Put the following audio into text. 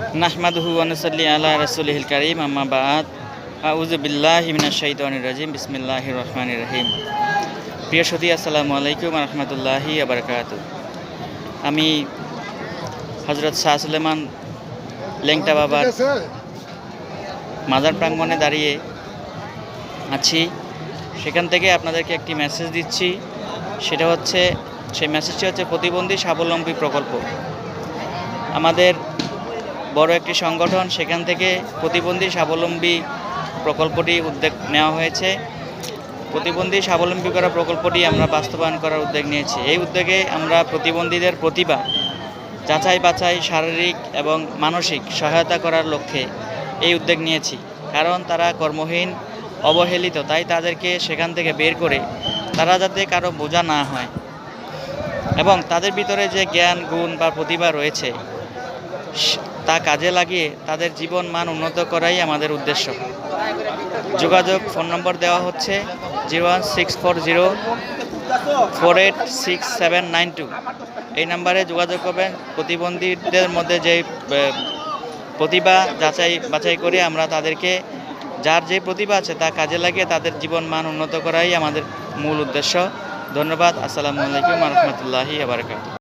নাহমাদুহু আনসাল্লি আলা রসুলহিল করিম আম্মা বাদ আউযু বিল্লাহি মিনাশ শাইতানির রাজিম বিসমিল্লাহির রহমানির রহিম প্রিয় সতী, আসসালামু আলাইকুম রহমতুল্লাহি আবরকাত আমি হজরত শাহ সুলেমান লেংটা বাবার মাজার প্রাঙ্গণে দাঁড়িয়ে আছি। সেখান থেকে আপনাদেরকে একটি মেসেজ দিচ্ছি। সেটা হচ্ছে, সেই মেসেজটি হচ্ছে প্রতিবন্ধী স্বাবলম্বী প্রকল্প। আমাদের বড় একটি সংগঠন, সেখান থেকে প্রতিবন্ধী স্বাবলম্বী প্রকল্পটি উদ্যোগ নেওয়া হয়েছে। প্রতিবন্ধী স্বাবলম্বী করা প্রকল্পটি আমরা বাস্তবায়ন করার উদ্যোগ নিয়েছি। এই উদ্যোগে আমরা প্রতিবন্ধীদের প্রতিভা যাচাই বাছাই শারীরিক এবং মানসিক সহায়তা করার লক্ষ্যে এই উদ্যোগ নিয়েছি। কারণ তারা কর্মহীন, অবহেলিত, তাই তাদেরকে সেখান থেকে বের করে তারা যাতে কারও বোঝা না হয় এবং তাদের ভিতরে যে জ্ঞান, গুণ বা প্রতিভা রয়েছে তা কাজে লাগিয়ে তাদের জীবন মান উন্নত করাই আমাদের উদ্দেশ্য। যোগাযোগ ফোন নম্বর দেওয়া হচ্ছে zero one six four zero four eight six seven nine two. এই নাম্বারে যোগাযোগ করবেন। প্রতিবন্ধীদের মধ্যে যে প্রতিভা যাচাই বাছাই করে আমরা তাদেরকে, যার যে প্রতিভা আছে তা কাজে লাগিয়ে তাদের জীবন মান উন্নত করাই আমাদের মূল উদ্দেশ্য। ধন্যবাদ। আসসালামু আলাইকুম রহমতুল্লাহি আবরকাত